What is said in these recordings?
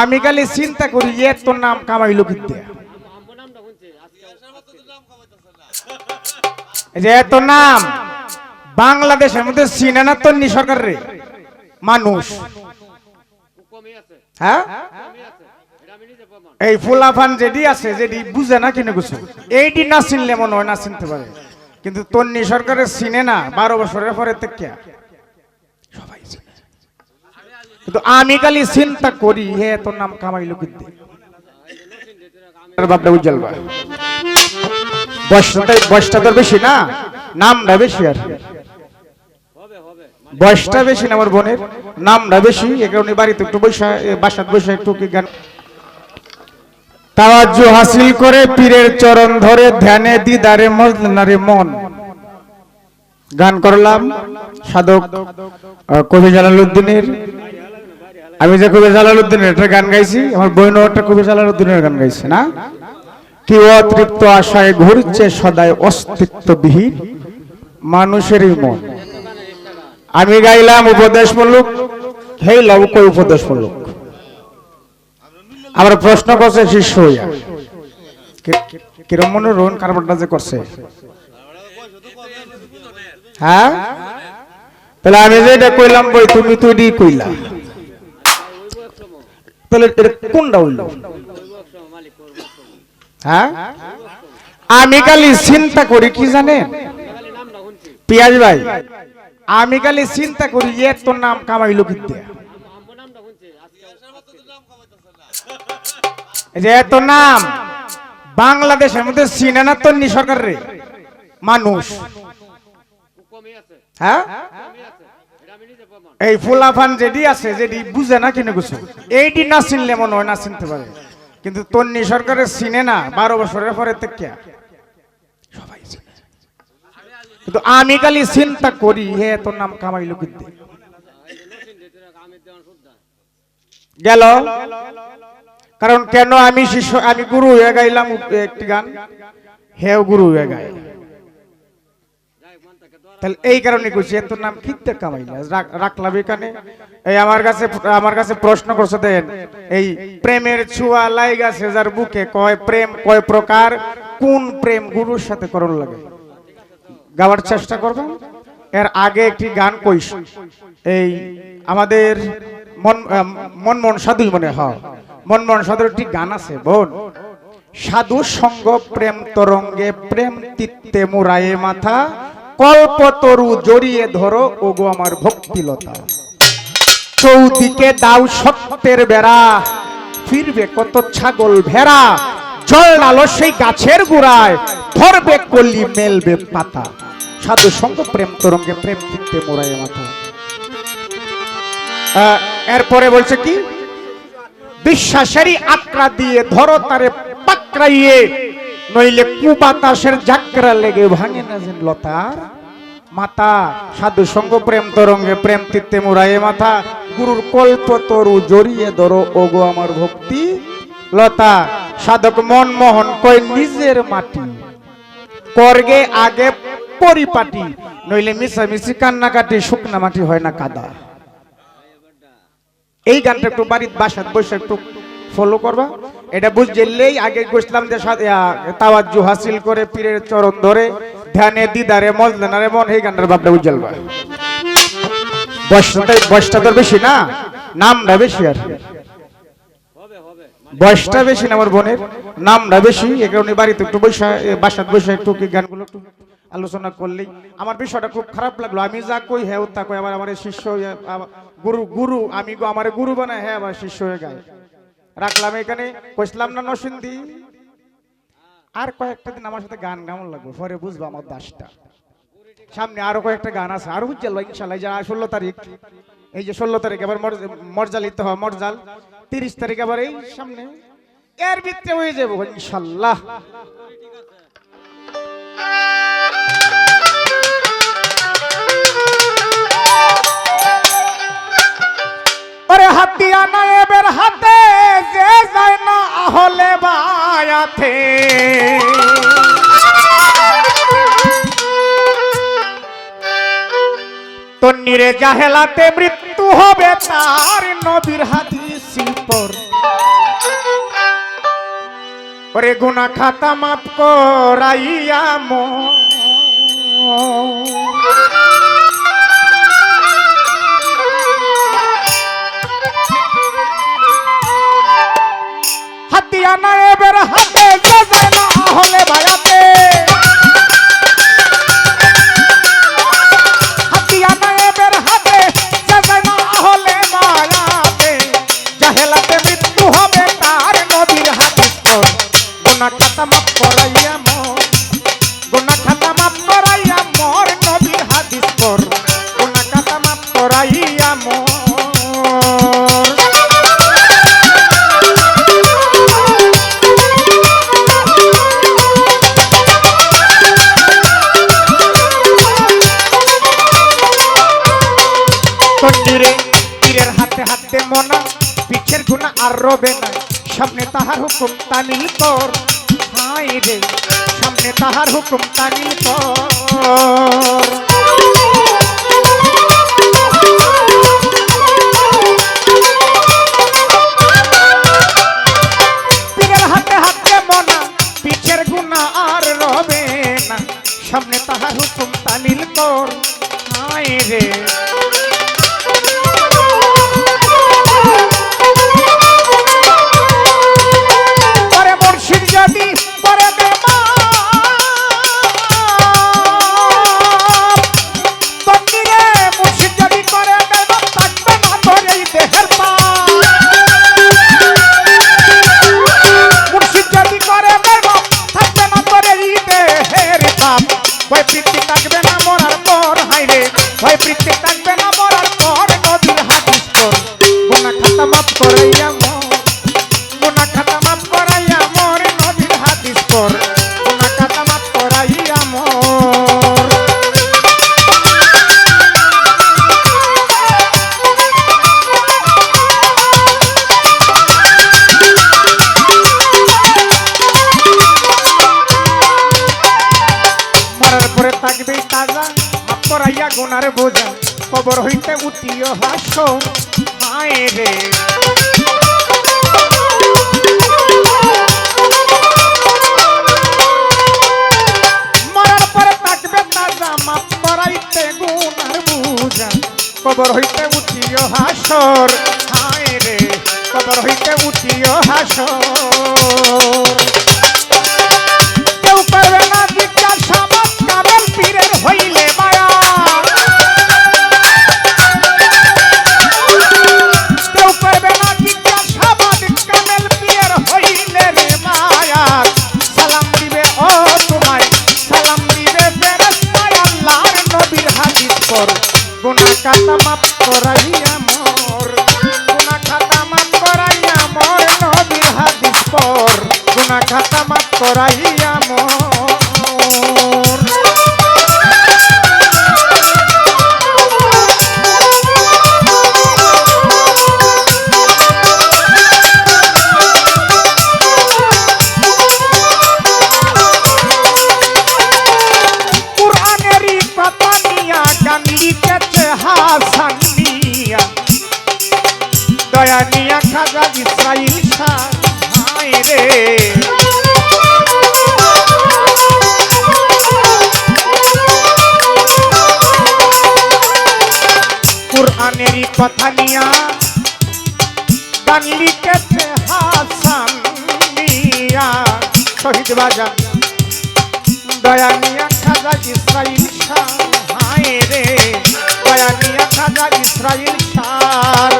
আমি খালি চিন্তা করি, এ তোর নাম কামাইলো কিনতে যে এত নাম, বাংলাদেশের মধ্যে চিনে না সরকার মানুষ। হ্যাঁ? এই ফুলাফান যেটি আছে, যেটি বুঝে না কিনে কিছু। এইটি না চিনলে মনে হয় না চিনতে পারে। কিন্তু তন্নি সরকারের চিনে না, বারো বছরের পরে থেকে সবাই চিনে। কিন্তু আমি খালি চিন্তা করি, হে, তোর নাম কামাইলো কিন্তু বেশি না? নামটা বেশি আর। বয়সটা বেশি না আমার বোনের? নামটা বেশি একটু গান হাসিল করে পীরের চরণ ধরে ধ্যানে দিদারে মজনারে মন। গান করলাম সাধক কবি জালালউদ্দিনের আমি যে কবি জালালউদ্দিনের একটা গান গাইছি, আমার বোনও একটা কবি জালালউদ্দিনের গান গাইছে, না? কি অতৃপ্ত আশায় ঘুরছে সদায় অস্তিত্ববিহীন মানুষেরই মন। আমি গাইলাম উপদেশ উপদেশমূলক হেই লাভ কই উপদেশমূলক আবার প্রশ্ন করছে শিষ্য হইয়া। কিরম মনে রোহন কারবারটা যে করছে? হ্যাঁ? তাহলে আমি যে এটা কইলাম বই তুমি তো এটাই কইলা। তাহলে হ্যাঁ? আমি খালি চিন্তা করি, কি জানেন? পিয়াজ ভাই, আমি খালি চিন্তা করি, এ তোর নাম কামাইলো কিন্তু যে এত নাম, বাংলাদেশের মধ্যে চিনে না তন্নি সরকার রে? মানুষ। হ্যাঁ? এই ফুলাফান যেটি আছে, যেটি বুঝে না কিনে কিছু। এইটি না চিনলে মনে হয় না চিনতে পারে। কিন্তু তন্নি সরকারের চিনে না, বারো বছরের পরে থেকে সবাই কিন্তু আমি খালি চিন্তা করি, হে, তোর নাম কামাইলো কিন্তু গেল? কারণ কেন আমি শিষ্য, আমি গুরু হয়ে গাইলাম একটি গান? হেও গুরু হয়ে গায়। তাহলে এই কারণে কইছি, এত নাম কিনতে কামাইলা রাখ- রাখলাম এখানে। এই আমার কাছে আমার কাছে প্রশ্ন করছে, দেন, এই প্রেমের ছোঁয়া লাই গেছে যার বুকে কয় প্রেম, কয় প্রকার, কোন প্রেম গুরুর সাথে করণ লাগে? গাওয়ার চেষ্টা করবেন এর আগে একটি গান কইস, এই আমাদের মন মনমোহন সাধুই মনে হয়। মনমোহন সাধুর একটি গান আছে, বোন। সাধু সঙ্গ প্রেম তরঙ্গে, প্রেম তিত্তে মুরায়ে মাথা কল্পতরু জড়িয়ে ধরো, ওগো আমার ভক্তিলতা। চৌদিকে দাও সত্যের বেড়া, ফিরবে কত ছাগল ভেড়া, জল নালো সেই গাছের গুড়ায়, ধরবে কলি মেলবে পাতা। সাধু সঙ্গ, প্রেম তরঙ্গে, প্রেম তিত্তে মোড়ায় মাথা। এরপরে বলছে কি? বিশ্বাসেরই আক্রা দিয়ে ধরো তারে পাকড়াইয়ে নইলে কুবাতাসের জাকরা লেগে ভাঙে না যেন লতার। মাতা, সাধু সঙ্গ, প্রেম তরঙ্গে, প্রেম তিত্তে মুরায়ে মাথা। গুরুর কল্প তরু জড়িয়ে ধরো, ওগো আমার ভক্তি। লতা, সাধক মনমোহন কয় নিজের মাটি। করগে আগে পরিপাটি, নইলে মিশামিশি কান্নাকাটি, শুকনা মাটি হয় না কাদা। এই গানটা একটু বাড়ির বাসাত বসে একটু ফলো করবা। এটা বুঝলেই আগে গেছিলাম যে সা- তাওয়াজ্জু হাসিল করে পীরের চরণ ধরে ধ্যানে, দিদারে, মজলেনারে মন এই গানটার বাপটা উজ্জ্বলবা বয়সটা বয়সটা তো বেশি না? নামটা বেশি আর। বয়সটা বেশি না আমার বোনের? নামটা বেশি, এ কারণে বাড়িতে একটু বৈশা বাসাত বসে একটু গানগুলো একটু আলোচনা করলেই আমার বিষয়টা খুব খারাপ লাগল। আমি যা কই হ্যাঁ তা কই আবার আমার শিষ্য গুরু গুরু আমি আমার গুরু বানায় হ্যাঁ আবার শিষ্য হয়ে গায়। রাখলাম এখানে, কইসলাম না নসিন্দি আর কয়েকটা দিন আমার সাথে গান গামন লাগবে, পরে বুঝব আমার দাসটা। সামনে আরও কয়েকটা গান আছে, আরও পারব ইনশাল্লাহ যে ষোলো তারিখ, এই যে ষোলো তারিখ আবার মর- মরজাল ইতে হয়, মরজাল, তিরিশ তারিখ আবার এই সামনে, এর ভিতরে হয়ে যাব ইনশাল্লাহ ওরে হাতিয়া হাতে কয় না হলে বায়াতে। তন্নিরে জাহেলাতে মৃত্যু হবে তার নবীর হাতি পর ওরে গুনা খাতা মাপ করাইয়া মো Mohammed. রবে না সামনে তাহার হুকুম তামিল কর। হায় রে সামনে তাহার হুকুম তামিল কর। থাকবে না মরার পর, হাইরে। ভয় প্রীতি থাকবে না মরার পর, কদিন হাতিস কর খাতা মাফ করে গুনার বোঝা কবর হইতে উঠিও হাস হায় রে। মরার পরে থাকবে না জামা মরাইতে গুনার বোঝা কবর হইতে উঠিও হাসর হায় রে। কবর হইতে উঠিও হাসর। দিকেতে হাসান নিয়া দয়া নিয়া খাজা ইসরাইল হায় রে। কোরআনেরই কথা নিয়া গান লিখেছে হাসান নিয়া শহীদ বাজান, দয়া নিয়া খাজা রে। দয়া নিয়া খাজা ইসরাইল সার।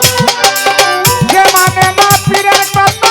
যে মানে না পীরের কথা